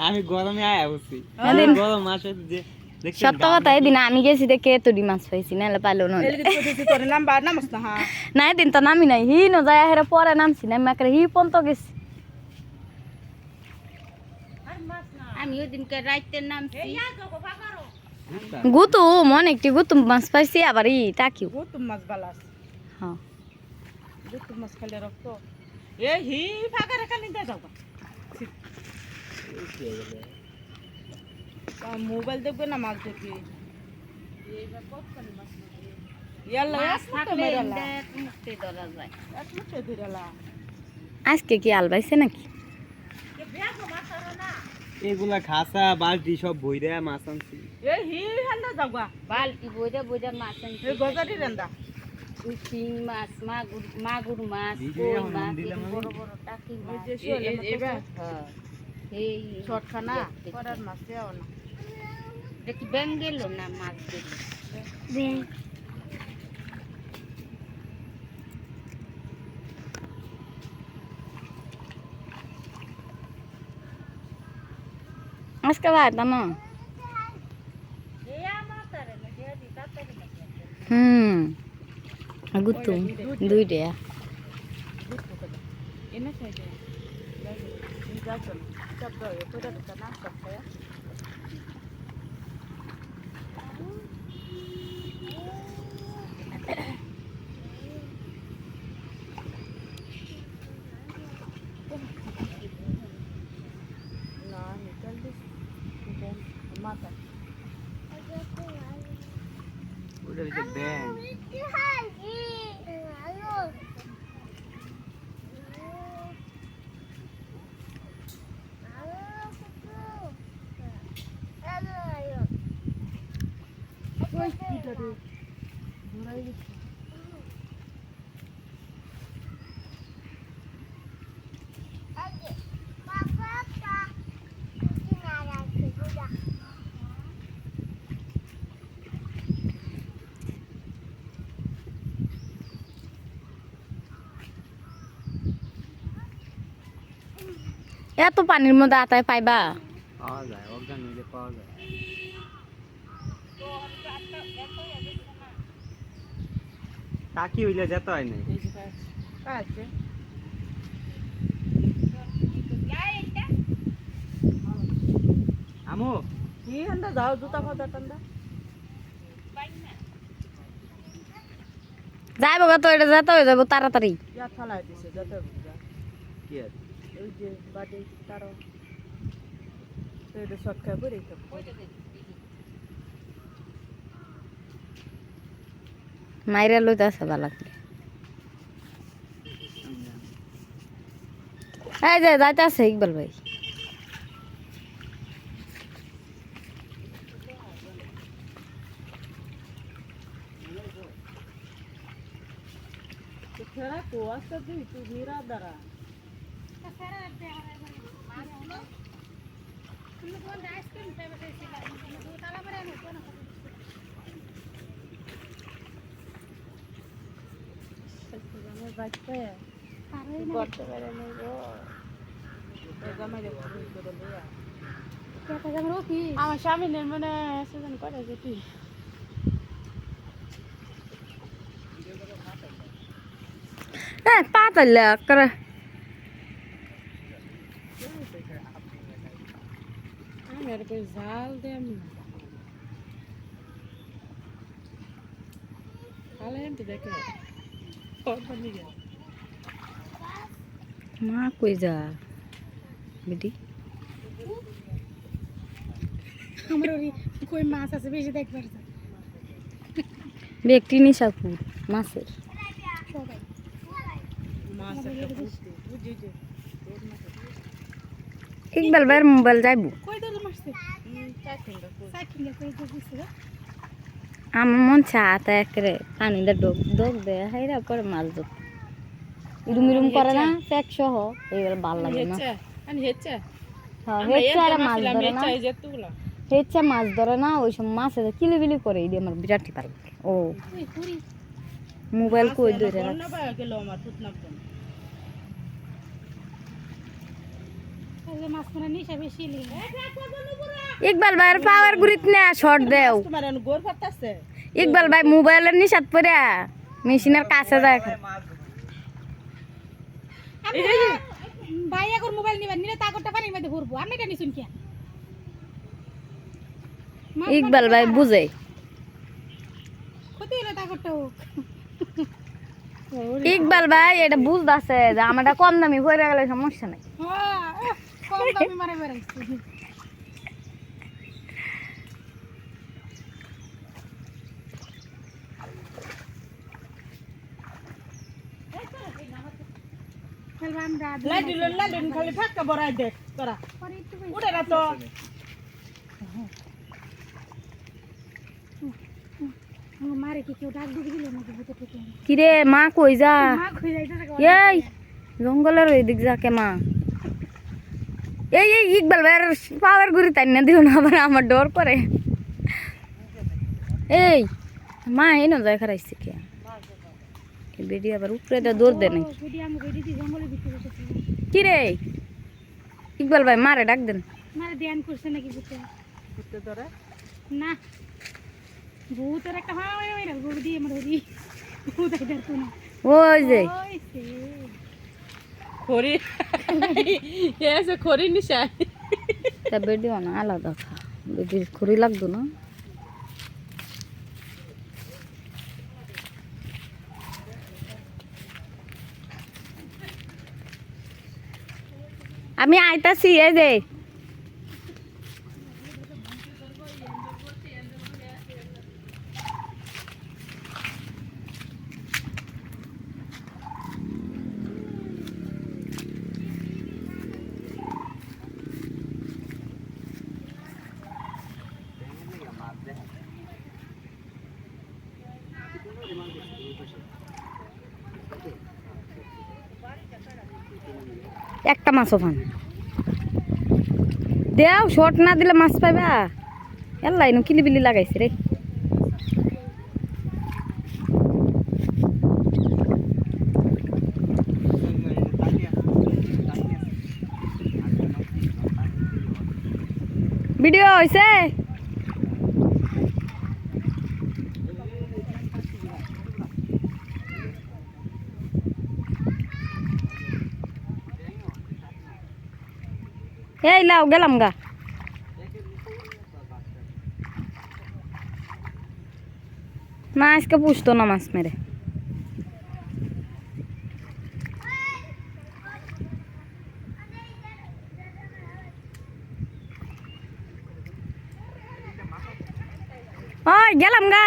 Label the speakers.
Speaker 1: আমি গরমে আয়া বসছি
Speaker 2: এদিন-
Speaker 1: গরম মাসে যে
Speaker 2: সত্য কথা এদিন আমি গেছি দেখে মাছ পাইছি নাহলে পাইলো
Speaker 3: হ্যাঁ।
Speaker 2: না এদিন তো নামি নাই হি ন যায় হেরে পরে নামছি না মাকে হি পন্ত গেছি।
Speaker 4: আমি ওই দিনকে রাইতে নামছি।
Speaker 2: গুতুম অনেকটি গুতুম মাছ পাইছি আবার ই টাকিও
Speaker 3: গুতুম মাছ বালাস।
Speaker 2: হ্যাঁ।
Speaker 3: গুতুম মাছ খাইলে রক্ত। এ হি ফাঁকা রেখা নিতে যাও মোবাইল দেখবে না মাছ দেখি?
Speaker 2: আজকে কি আল পাইছে নাকি?
Speaker 1: এগুলা খাসা বালতি সব বইরা মাছ আনছি।
Speaker 3: এ হি হান্ডা যাওগা।
Speaker 4: বালতি বইরা বইরা মাছ আনছি।
Speaker 3: এ গজারি রেন্দা
Speaker 4: শিং মাছ মাগুর মাগুর মাছ কই মাছ
Speaker 1: আমি।
Speaker 4: বড় বড় টাকি মাছ।
Speaker 3: এবার?
Speaker 4: হ্যাঁ। এই
Speaker 3: শর্ট খানা
Speaker 4: দেখতে।
Speaker 3: পরার মাছ দেও না।
Speaker 4: দেখি ব্যাং গেল না মাছ গেল
Speaker 2: আজকে বাড়তা না হুম গুতুম দুইটা
Speaker 3: এনে খাই দে নি যাচ্ছ না সব দাও এ তোরা তো না সব খায় না নিকাল দিস মাথা
Speaker 1: ওটা হচ্ছে ব্যাং
Speaker 3: ওই কিটা রে ধরাই গেছে
Speaker 2: এত পানির মধ্যে আতায় পাইবা?
Speaker 1: পাওয়া যায় অজ্ঞান পাওয়া যায়। টাকি হইলে যেতে হয় না
Speaker 3: কাছে
Speaker 1: আমো?
Speaker 3: কি হান্ডা যাও জুতা ফাদা টান্ডা
Speaker 2: যাইব গা তো এটা যেতে হয়ে যাব তাড়াতাড়ি।
Speaker 3: ইয়া
Speaker 1: কি আছে
Speaker 3: ওই যে বাড়ি তারও তো এটা শর্ট খাই পরে
Speaker 2: মাইরা লইতে আছে ভালো করে এই যে যাইতে আছে ইকবাল ভাই।
Speaker 3: খেলা বাচ্চা? করতে পারে না গো। আমার স্বামী মানে সেজন করে যেটি।
Speaker 2: হ্যাঁ পাতালে করে
Speaker 3: আমি কই জাল দেম দেখে। নিগে
Speaker 2: মা কই যা? বেটি?
Speaker 3: আমার ওই কই মাছ আছে বেশি দেখবার
Speaker 2: ব্যক্তি নিশাপুর মাছের।
Speaker 3: মাছ একটা বুঝতে বুঝি যে
Speaker 2: ইকবাল ভাইয়ের মোবাইল যাইব।
Speaker 3: কই দল মারছে চাইছিঙ্গা কই? চাইছিঙ্গা কই যে বুঝছে
Speaker 2: আমার মন চাতে একরে পানিটা ডোক ডোক দে হাইরা পরে মাছ ধর। ইরুম ইরুম করে না প্যাক সহ এইবার ভালো লাগে না। হ্যাঁ হেচ্ছা আর মাছ ধরে না। ওই সব মাছ আছে কিলিবিলি করে এই আমার বিরাট লাগে ও। মোবাইল কই ধরে
Speaker 3: আমার ফুট না
Speaker 2: ইকবাল ভাইয়ের পাওয়ার গুরিত না শর্ট দেও। ইকবাল ভাই মোবাইলের নিশাত পরে মেশিনের কাছে যায়।
Speaker 5: ভাই এখন মোবাইল নিবেন নিলে তাগরটা পানির মধ্যে ভরবো। আপনি এটা নিছুন কি?
Speaker 2: ইকবাল ভাই বুঝে।
Speaker 5: ক্ষতি হলো তাগরটা হোক।
Speaker 2: ইকবাল ভাই এটা বুঝতেছে যে আমারটা কম দামি হয়ে গেলে সমস্যা নাই।
Speaker 5: হ্যাঁ, কম দামি মারে বেড়াইছে
Speaker 3: লাইট লাইট খালি ফাঁকা বড়াই দেখ তোরা উঠে না তো
Speaker 5: মারে কি কেউ ডাক দিবি দিল নাকি ভূতে থেকে
Speaker 2: কিরে মা কই যা এই জঙ্গলের ওই দিক যাকে মা এই এই ইকবাল ভাইয়ের পাওয়ার গুড়ি তাই না? দিও না আবার আমার ডর করে এই মা এই না যায় খারাইছে কে? বেডি আবার উপরে দৌড় দে নাকি? কি রে? ইকবাল ভাই মারে ডাক দেন।
Speaker 5: মারে ধ্যান করছে নাকি ভূতে?
Speaker 3: তোরা
Speaker 5: না। ভূতের একটা হয় ওই ওই গরু দিয়ে আমার ধরি। ভূত আইতে তো না।
Speaker 2: ওই যে।
Speaker 5: ওই সে
Speaker 3: খড়ি। এসে খড়ি নিশাই
Speaker 2: তা বেডি না আলাদা খা। বেডি খড়ি লাগতো না। আমি আইতাছি, এই যে। একটা মাছও পান। দেও শর্ট না দিলে মাছ পাইবা। এল্লাই নো কিলিবিলি লাগাইছে রে। ভিডিও হয়েছে এই লাও গেলাম গা না আজকে পুষতো না মাছ মেরে ওই গেলাম গা